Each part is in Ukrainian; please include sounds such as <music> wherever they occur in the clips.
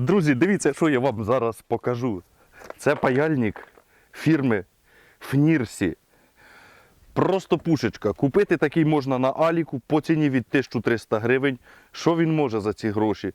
Друзі, дивіться, що я вам зараз покажу. Це паяльник фірми Фнірсі. Просто пушечка. Купити такий можна на Аліку по ціні від 1300 гривень. Що він може за ці гроші?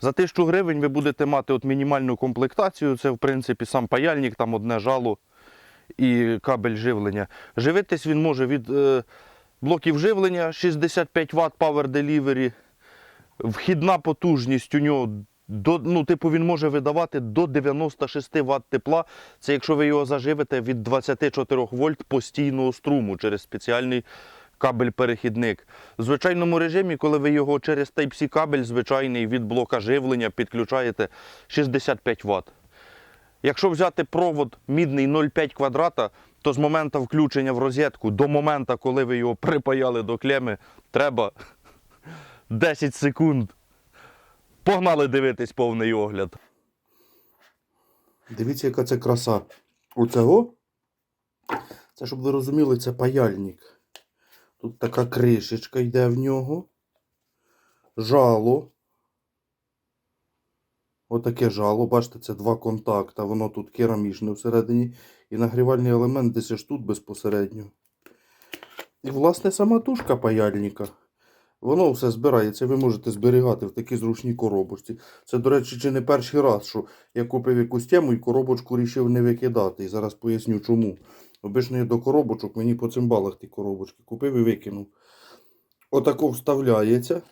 За 1000 гривень ви будете мати от мінімальну комплектацію. Це, в принципі, сам паяльник, там одне жало і кабель живлення. Живитись він може від е, блоків живлення 65 Вт Power Delivery. Вхідна потужність у нього до, ну, типу, він може видавати до 96 Вт тепла. Це якщо ви його заживите від 24 вольт постійного струму через спеціальний кабель-перехідник. В звичайному режимі, коли ви його через Type-C кабель звичайний від блока живлення підключаєте 65 Вт. Якщо взяти провод мідний 0,5 квадрата, то з моменту включення в розетку до моменту, коли ви його припаяли до клеми, треба <laughs> 10 секунд. Погнали дивитись повний огляд. Дивіться, яка це краса. Оцього. Це, щоб ви розуміли, це паяльник. Тут така кришечка йде в нього. Жало. Отаке жало. Бачите, це два контакта. Воно тут керамічне всередині. І нагрівальний елемент десь аж тут безпосередньо. І, власне, сама тушка паяльника. Воно все збирається. Ви можете зберігати в такій зручній коробочці. Це, до речі, чи не перший раз, що я купив якусь тему і коробочку рішив не викидати. І зараз поясню чому. Обично я до коробочок, мені по цимбалах ті коробочки купив і викинув. Отако вставляється.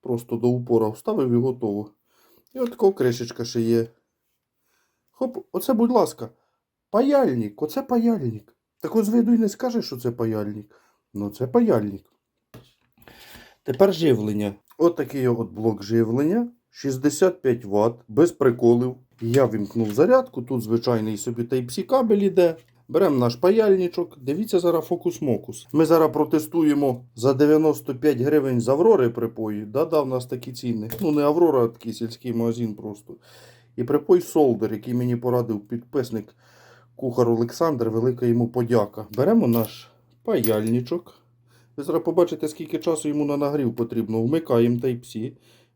Просто до упора вставив і готово. І отако кришечка ще є. Хоп, оце, будь ласка, паяльник, оце паяльник. Так ось з виду і не скажеш, що це паяльник. Ну це паяльник. Тепер живлення. От такий от блок живлення. 65 Вт, без приколів. Я вімкнув зарядку. Тут звичайний собі Type-C кабель іде. Беремо наш паяльничок. Дивіться зараз фокус-мокус. Ми зараз протестуємо за 95 гривень з Аврори припої. Да-да, в нас такі ціни. Ну, не Аврора, а такий сільський магазин просто. І припой Солдер, який мені порадив підписник кухар Олександр. Велика йому подяка. Беремо наш паяльничок. Ви зараз побачите, скільки часу йому на нагрів потрібно. Вмикаємо Type-C.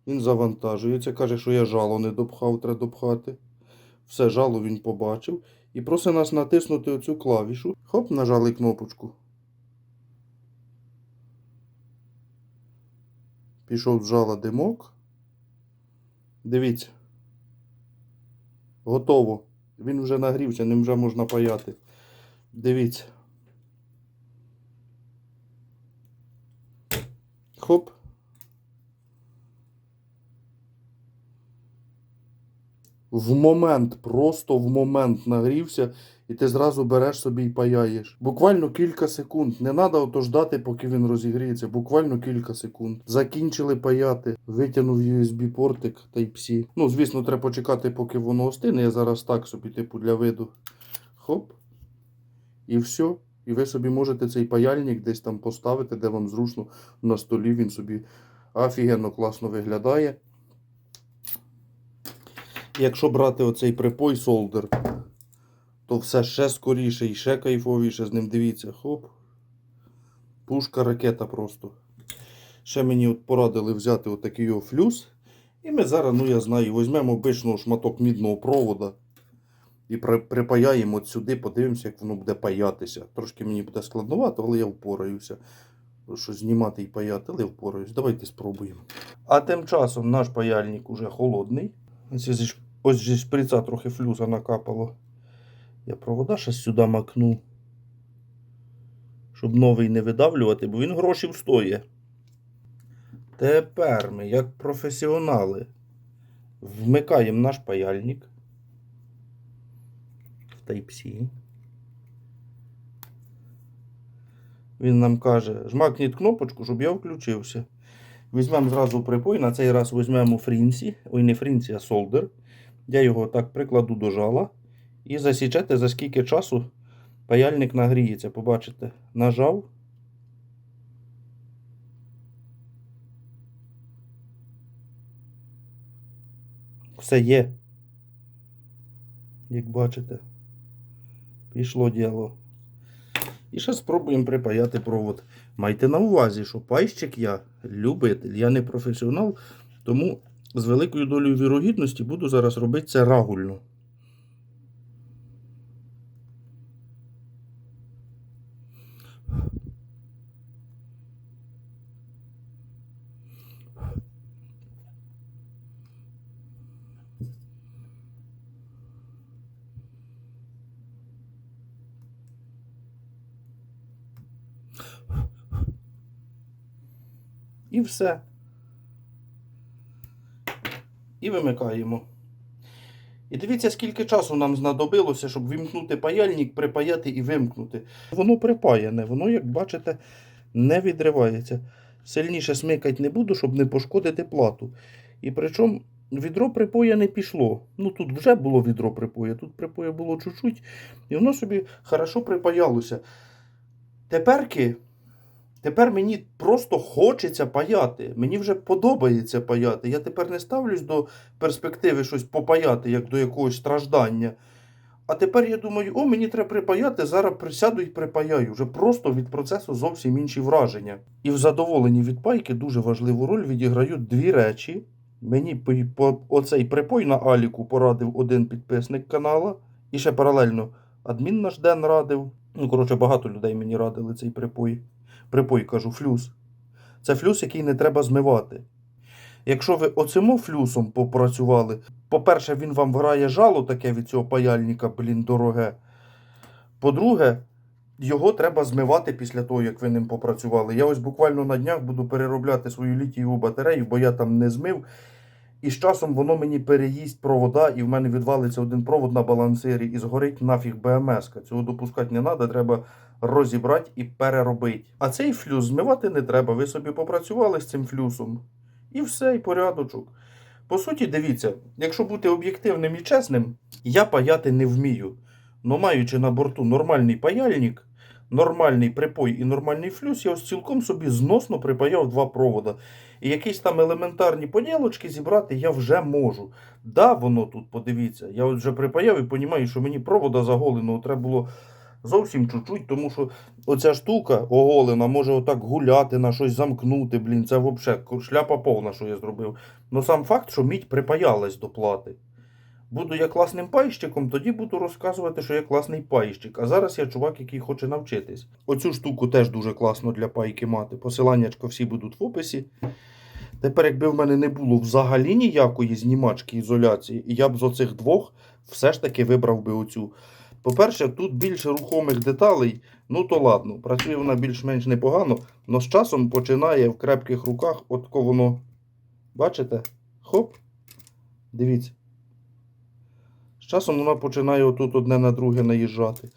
Він завантажується. Каже, що я жало не допхав, треба допхати. Все жало він побачив. І просить нас натиснути оцю клавішу. Хоп, нажали кнопочку. Пішов з жала димок. Дивіться. Готово. Він вже нагрівся, ним вже можна паяти. Дивіться. Хоп. В момент, просто в момент нагрівся, і ти зразу береш собі і паяєш. Буквально кілька секунд. Не треба ото ждати, поки він розігріється. Буквально кілька секунд. Закінчили паяти. Витягнув USB-портик Type-C. Ну, звісно, треба почекати, поки воно остине. Я зараз так собі, типу, для виду. Хоп. І все. І ви собі можете цей паяльник десь там поставити, де вам зручно на столі. Він собі офігенно класно виглядає. Якщо брати оцей припой солдер, то все ще скоріше і ще кайфовіше з ним. Дивіться, хоп. Пушка ракета просто. Ще мені от порадили взяти отакий його флюс. І ми зараз, ну я знаю, візьмемо обичного шматок мідного провода і припаяємо от сюди, подивимося, як воно буде паятися. Трошки мені буде складновато, але я впораюся. Що знімати і паяти, але впораюсь. Давайте спробуємо. А тим часом наш паяльник уже холодний. Ось ось зі шприца трохи флюса накапало. Я провода ще сюди макну. Щоб новий не видавлювати, бо він гроші стоїть. Тепер ми, як професіонали, вмикаємо наш паяльник Type-C. Він нам каже, жмакніть кнопочку, щоб я включився. Візьмемо зразу припой, на цей раз візьмемо фрінсі, ой, не фрінсі, а солдер. Я його так прикладу до жала. І засічете, за скільки часу паяльник нагріється. Побачите, нажав. Все є. Як бачите, пішло діло. І ще спробуємо припаяти провод. Майте на увазі, що пайщик я любитель, я не професіонал, тому з великою долею вірогідності буду зараз робити це рагульно. І все. І вимикаємо. І дивіться, скільки часу нам знадобилося, щоб вимкнути паяльник, припаяти і вимкнути. Воно припаяне, воно, як бачите, не відривається. Сильніше смикати не буду, щоб не пошкодити плату. І причому відро припоя не пішло. Ну тут вже було відро припоя, тут припоя було чуть-чуть, і воно собі хорошо припаялося. Теперки. Тепер мені просто хочеться паяти. Мені вже подобається паяти. Я тепер не ставлюсь до перспективи щось попаяти, як до якогось страждання. А тепер я думаю, о, мені треба припаяти, зараз присяду і припаяю. Вже просто від процесу зовсім інші враження. І в задоволенні від пайки дуже важливу роль відіграють дві речі. Мені оцей припой на Аліку порадив один підписник канала. І ще паралельно адмін наш Ден радив. Ну, коротше, багато людей мені радили цей припой припой, кажу, флюс. Це флюс, який не треба змивати. Якщо ви оцимо флюсом попрацювали, по-перше, він вам грає жало таке від цього паяльника, блін, дороге. По-друге, його треба змивати після того, як ви ним попрацювали. Я ось буквально на днях буду переробляти свою літієву батарею, бо я там не змив. І з часом воно мені переїсть провода, і в мене відвалиться один провод на балансирі і згорить нафіг БМС. Цього допускати не треба, треба розібрати і переробити. А цей флюс змивати не треба. Ви собі попрацювали з цим флюсом. І все, і порядочок. По суті, дивіться, якщо бути об'єктивним і чесним, я паяти не вмію. Но маючи на борту нормальний паяльник, нормальний припой і нормальний флюс, я ось цілком собі зносно припаяв два провода. І якісь там елементарні поділочки зібрати я вже можу. Да, воно тут, подивіться, я от вже припаяв і розумію, що мені провода заголеного треба було зовсім чуть-чуть, тому що оця штука оголена може отак гуляти, на щось замкнути. Блін, це взагалі шляпа повна, що я зробив. Ну сам факт, що мідь припаялась до плати. Буду я класним пайщиком, тоді буду розказувати, що я класний пайщик. А зараз я чувак, який хоче навчитись. Оцю штуку теж дуже класно для пайки мати. Посиланнячко всі будуть в описі. Тепер, якби в мене не було взагалі ніякої знімачки ізоляції, я б з оцих двох все ж таки вибрав би оцю. По-перше, тут більше рухомих деталей, ну то ладно, працює вона більш-менш непогано, але з часом починає в крепких руках, от ко воно. Бачите? Хоп. Дивіться. З часом вона починає отут одне на друге наїжджати.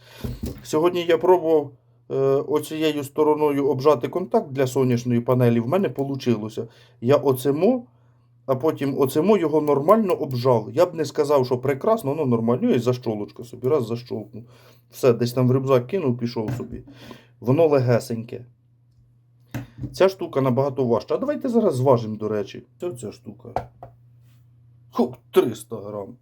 Сьогодні я пробував е, оцією стороною обжати контакт для сонячної панелі. В мене вийшло. Я оцемо, а потім оцемо його нормально обжав. Я б не сказав, що прекрасно, воно нормально. Я защолочка собі, раз защолкнув. Все, десь там в рюкзак кинув, пішов собі. Воно легесеньке. Ця штука набагато важча. А давайте зараз зважимо, до речі. Це ця штука. Хоп, 300 грам.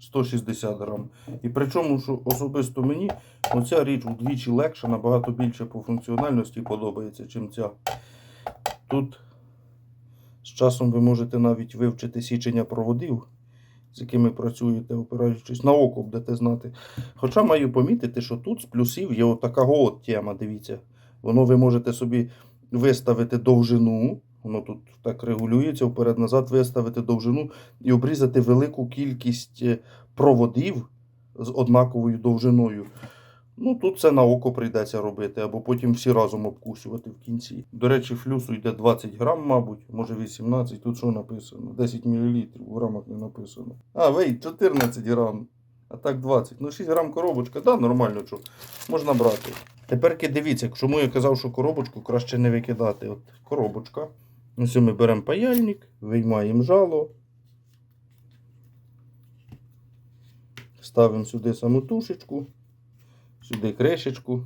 160 грам. І причому, що особисто мені оця річ вдвічі легша, набагато більше по функціональності подобається, чим ця. Тут з часом ви можете навіть вивчити січення проводів, з якими працюєте, опираючись на око, будете знати. Хоча маю помітити, що тут з плюсів є отака от тема, дивіться. Воно ви можете собі виставити довжину. Воно тут так регулюється, вперед-назад виставити довжину і обрізати велику кількість е, проводів з однаковою довжиною. Ну, тут це на око прийдеться робити, або потім всі разом обкусювати в кінці. До речі, флюсу йде 20 грам, мабуть, може 18. Тут що написано? 10 мл в грамах не написано. А, вей, 14 грам. А так 20. Ну, 6 грам коробочка, да, нормально, що можна брати. Тепер дивіться, чому я казав, що коробочку краще не викидати. От коробочка. Ось ми беремо паяльник, виймаємо жало. Ставимо сюди саму тушечку, сюди кришечку.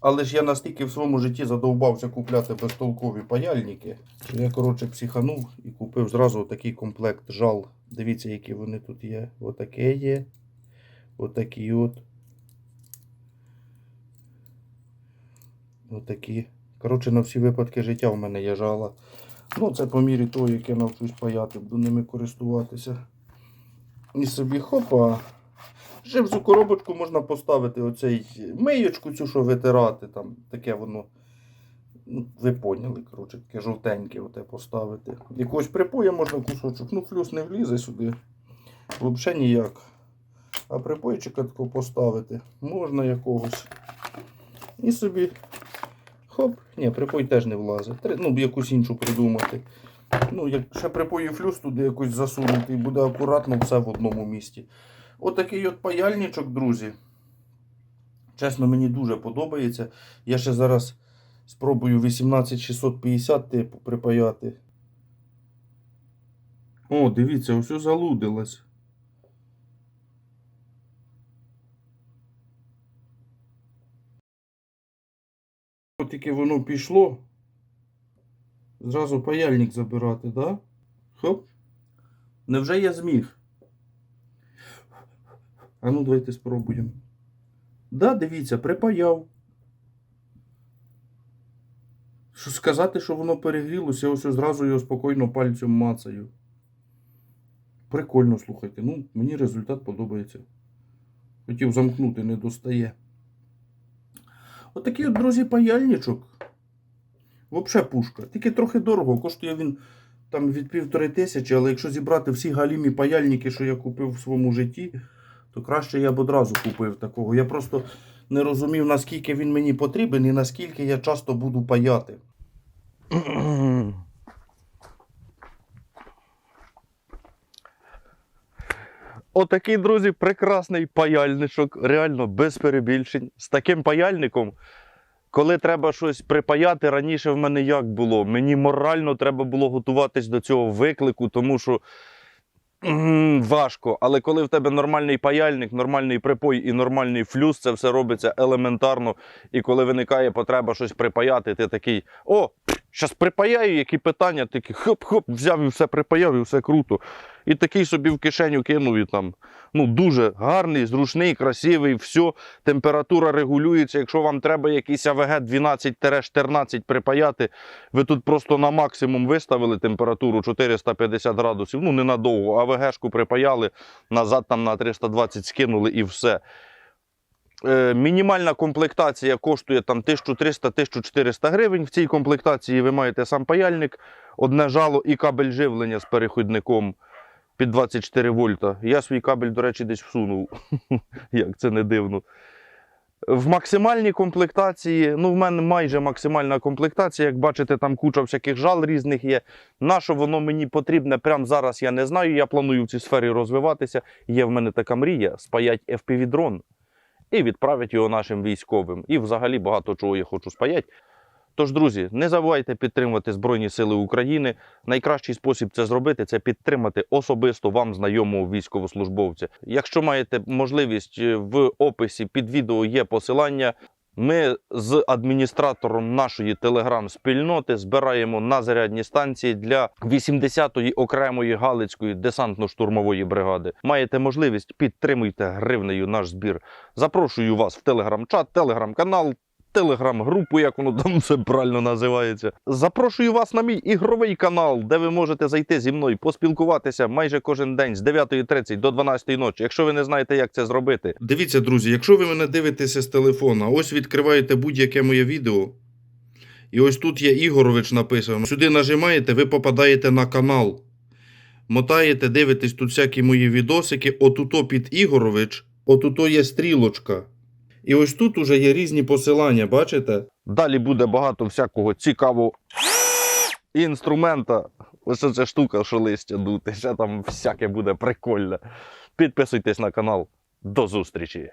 Але ж я настільки в своєму житті задовбався купляти безтолкові паяльники, що я, коротше, психанув і купив зразу такий комплект жал. Дивіться, які вони тут є. Отаке є. Отакі от. Отакі Коротше, на всі випадки життя в мене є жала. Ну, це по мірі того, як я навчусь паяти, буду ними користуватися. І собі хопа. Ще в цю коробочку можна поставити оцей миючку, цю, що витирати, там таке воно. Ну, ви поняли, коротше, таке жовтеньке оте поставити. Якогось припоя можна кусочок. Ну, флюс не влізе сюди. Взагалі ніяк. А припойчика тако поставити можна якогось. І собі. Хоп. Ні, припой теж не влазить. Ну, якусь іншу придумати. Ну, як ще припої флюс туди якось засунути, і буде акуратно все в одному місці. Отакий от паяльничок, друзі. Чесно, мені дуже подобається. Я ще зараз спробую 18650 типу припаяти. О, дивіться, ось залудилось. От тільки воно пішло. Зразу паяльник забирати, да? Хоп. Невже я зміг? А ну давайте спробуємо. Да, дивіться, припаяв. Що сказати, що воно перегрілося, я ось зразу його спокійно пальцем мацаю. Прикольно, слухайте. Ну, мені результат подобається. Хотів замкнути, не достає. Отакий от, друзі, паяльничок. Взагалі пушка. Тільки трохи дорого. Коштує він там від півтори тисячі, але якщо зібрати всі галімі паяльники, що я купив в своєму житті, то краще я б одразу купив такого. Я просто не розумів, наскільки він мені потрібен і наскільки я часто буду паяти. <clears throat> Отакий, друзі, прекрасний паяльничок, реально без перебільшень. З таким паяльником, коли треба щось припаяти, раніше в мене як було? Мені морально треба було готуватись до цього виклику, тому що важко. Але коли в тебе нормальний паяльник, нормальний припой і нормальний флюс, це все робиться елементарно. І коли виникає потреба щось припаяти, ти такий: о, щас припаяю, які питання, такий хоп-хоп, взяв і все припаяв, і все круто. І такий собі в кишеню кинув і там. Ну, дуже гарний, зручний, красивий, все. Температура регулюється. Якщо вам треба якийсь АВГ 12-14 припаяти, ви тут просто на максимум виставили температуру 450 градусів. Ну, ненадовго. АВГшку припаяли, назад там на 320 скинули і все. Е, мінімальна комплектація коштує там 1300-1400 гривень. В цій комплектації ви маєте сам паяльник, одне жало і кабель живлення з переходником під 24 вольта. Я свій кабель, до речі, десь всунув. <laughs> Як це не дивно. В максимальній комплектації, ну в мене майже максимальна комплектація. Як бачите, там куча всяких жал різних є. На що воно мені потрібне прямо зараз, я не знаю. Я планую в цій сфері розвиватися. Є в мене така мрія спаять FPV-дрон і відправлять його нашим військовим. І взагалі багато чого я хочу спаяти. Тож, друзі, не забувайте підтримувати Збройні Сили України. Найкращий спосіб це зробити це підтримати особисто вам знайомого військовослужбовця. Якщо маєте можливість е, в описі під відео є посилання. Ми з адміністратором нашої телеграм-спільноти збираємо на зарядні станції для 80-ї окремої Галицької десантно-штурмової бригади. Маєте можливість підтримуйте гривнею наш збір. Запрошую вас в телеграм-чат, телеграм-канал. Телеграм-групу, як воно там все правильно називається. Запрошую вас на мій ігровий канал, де ви можете зайти зі мною, поспілкуватися майже кожен день з 9.30 до 12 ночі. Якщо ви не знаєте, як це зробити, Дивіться, друзі, якщо ви мене дивитеся з телефона, ось відкриваєте будь-яке моє відео. І ось тут є Ігорович написано. Сюди нажимаєте, ви попадаєте на канал. Мотаєте, дивитесь тут всякі мої відосики. Отуто під Ігорович, отуто є стрілочка. І ось тут уже є різні посилання, бачите? Далі буде багато всякого цікавого інструмента. Ось ця штука, що листя дути. Ще там всяке буде прикольне. Підписуйтесь на канал. До зустрічі!